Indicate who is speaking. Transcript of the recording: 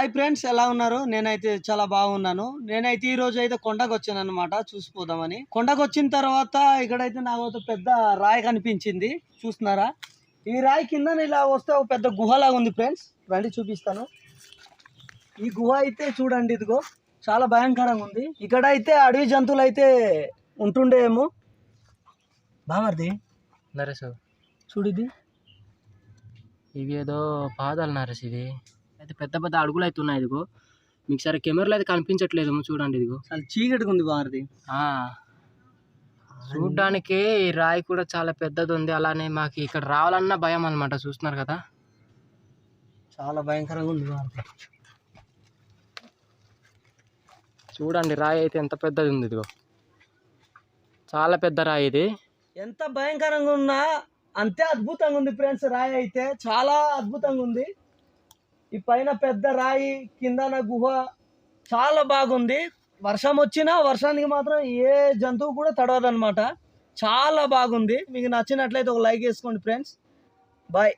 Speaker 1: Hi friends ఎలా ఉన్నారు? నేనైతే చాలా బాగున్నాను. నేనైతే ఈ రోజు అయితే కొండకు వచ్చాను అనమాట చూసిపోదామని. కొండకు వచ్చిన తర్వాత ఇక్కడైతే నాకు పెద్ద రాయి కనిపించింది. చూస్తున్నారా? ఈ రాయి కింద ఇలా వస్తే ఒక పెద్ద గుహలాగా ఉంది ఫ్రెండ్స్ రండి చూపిస్తాను. ఈ గుహ అయితే చూడండి ఇదిగో చాలా భయంకరంగా ఉంది. ఇక్కడ అయితే అడవి జంతువులు అయితే ఉంటుండేమో. బామర్ది
Speaker 2: నరేష్
Speaker 1: చూడిది
Speaker 2: ఇవి ఏదో పాదాలు నరేష్ ఇది అయితే పెద్ద పెద్ద అడుగులు అయితే ఉన్నాయి ఇదిగో. మీకు సరే కెమెరాలో అయితే కనిపించట్లేదు చూడండి ఇదిగో.
Speaker 1: చాలా చీకటిగా ఉంది
Speaker 2: ఆ. చూడ్డానికి ఈ రాయి కూడా చాలా పెద్దది ఉంది. అలానే మాకు ఇక్కడ రావాలన్నా భయం అన్నమాట చూస్తున్నారు కదా?
Speaker 1: చాలా భయంకరంగా ఉంది
Speaker 2: చూడండి రాయి అయితే ఎంత పెద్దది ఉంది ఇదిగో. చాలా పెద్ద రాయి ఇది.
Speaker 1: ఎంత భయంకరంగా ఉన్నా అంతే అద్భుతంగా ఉంది ఫ్రెండ్స్ రాయి అయితే. చాలా అద్భుతంగా ఉంది. ఈ పైన పెద్ద రాయి కిందన గుహ. చాలా బాగుంది. వర్షం వచ్చినా వర్షానికి మాత్రం ఏ జంతువు కూడా తడవదనమాట చాలా బాగుంది. మీకు నచ్చినట్లయితే ఒక లైక్ వేసుకోండి ఫ్రెండ్స్. బాయ్.